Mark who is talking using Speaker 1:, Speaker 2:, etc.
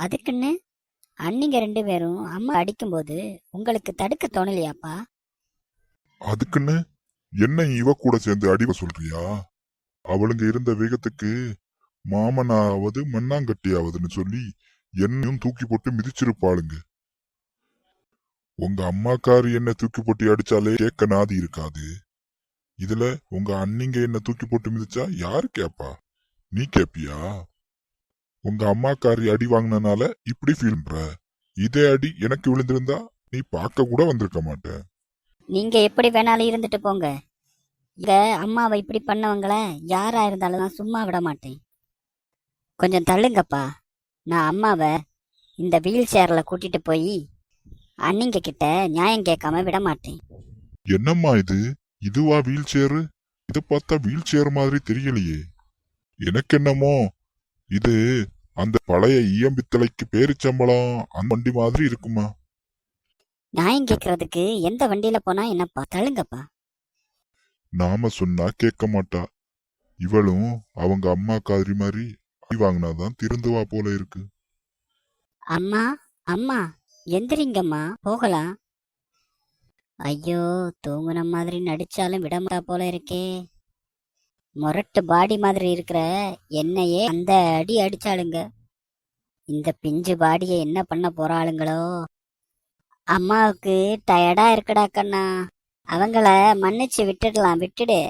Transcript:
Speaker 1: அதுக்குன்னு அண்ணிங்க ரெண்டு பேரும் அம்மா அடிக்கும்போது உங்களுக்கு தடுக்க தோணலையாப்பா?
Speaker 2: அதுக்குன்னு என்ன இவ கூட சேர்ந்து அடிவ சொல்றியா? அவளுங்க இருந்த வேகத்துக்கு மாமனாவது மண்ணாங்கட்டியாவதுன்னு சொல்லி என்னையும் தூக்கி போட்டு மிதிச்சிருப்பாளுங்க. உங்க அம்மாக்காரு என்ன தூக்கி போட்டு அடிச்சாலே கேட்க நாதி இருக்காது. இதுல உங்க அண்ணிங்க என்ன தூக்கி போட்டு மிதிச்சா யாரு கேப்பா? நீ கேப்பியா? உங்க அம்மாக்காரி அடி வாங்கினனால இப்படி ஃபீல் பண்ற? இதே அடி எனக்கு விழுந்திருந்தா நீ பார்க்க கூட வந்திருக்க மாட்ட.
Speaker 1: நீங்க எப்படி வேணாலும் இருந்துட்டு போங்க. இங்க அம்மாவை இப்படி பண்ணவங்கள யாரா இருந்தாலும் நான் சும்மா விட மாட்டேன். கொஞ்சம் தள்ளுங்கப்பா. நான் அம்மாவை இந்த வீல் சேர்ல கூட்டிட்டு போய் அண்ணிங்க கிட்ட நியாயம் கேட்காம விட மாட்டேன்.
Speaker 2: என்னம்மா இது? இதுவா வீல் சேரு இத பார்த்தா வீல் சேர் மாதிரி தெரியலையே. எனக்கு என்னமோ இது அந்த பழைய ஈயம்பித்தளைக்கு பேரிச்சம்பளம் அந்த வண்டி மாதிரி இருக்குமா?
Speaker 1: நியாயம் கேட்கறதுக்கு எந்த வண்டியில போனா என்னப்பா? தள்ளுங்கப்பா.
Speaker 2: நாம சொன்னா கேட்க மாட்டா. இவளும் அவங்க அம்மா காரி மாதிரி அடி வாங்கினாதான் திருந்துவா போல இருக்கு.
Speaker 1: அம்மா அம்மா எந்திரிங்கம்மா போகலாம். ஐயோ தூங்குன மாதிரி நடிச்சாலும் விடமாட்டா போல இருக்கே. முரட்டு பாடி மாதிரி இருக்கிற என்னையே அந்த அடி அடிச்சாளுங்க. இந்த பிஞ்சு பாடியை என்ன பண்ண போறாளுங்களோ? அம்மாவுக்கு டயர்டா இருக்குடா கண்ணா. அவங்கள மன்னிச்சு விட்டுடலாம் விட்டுடு.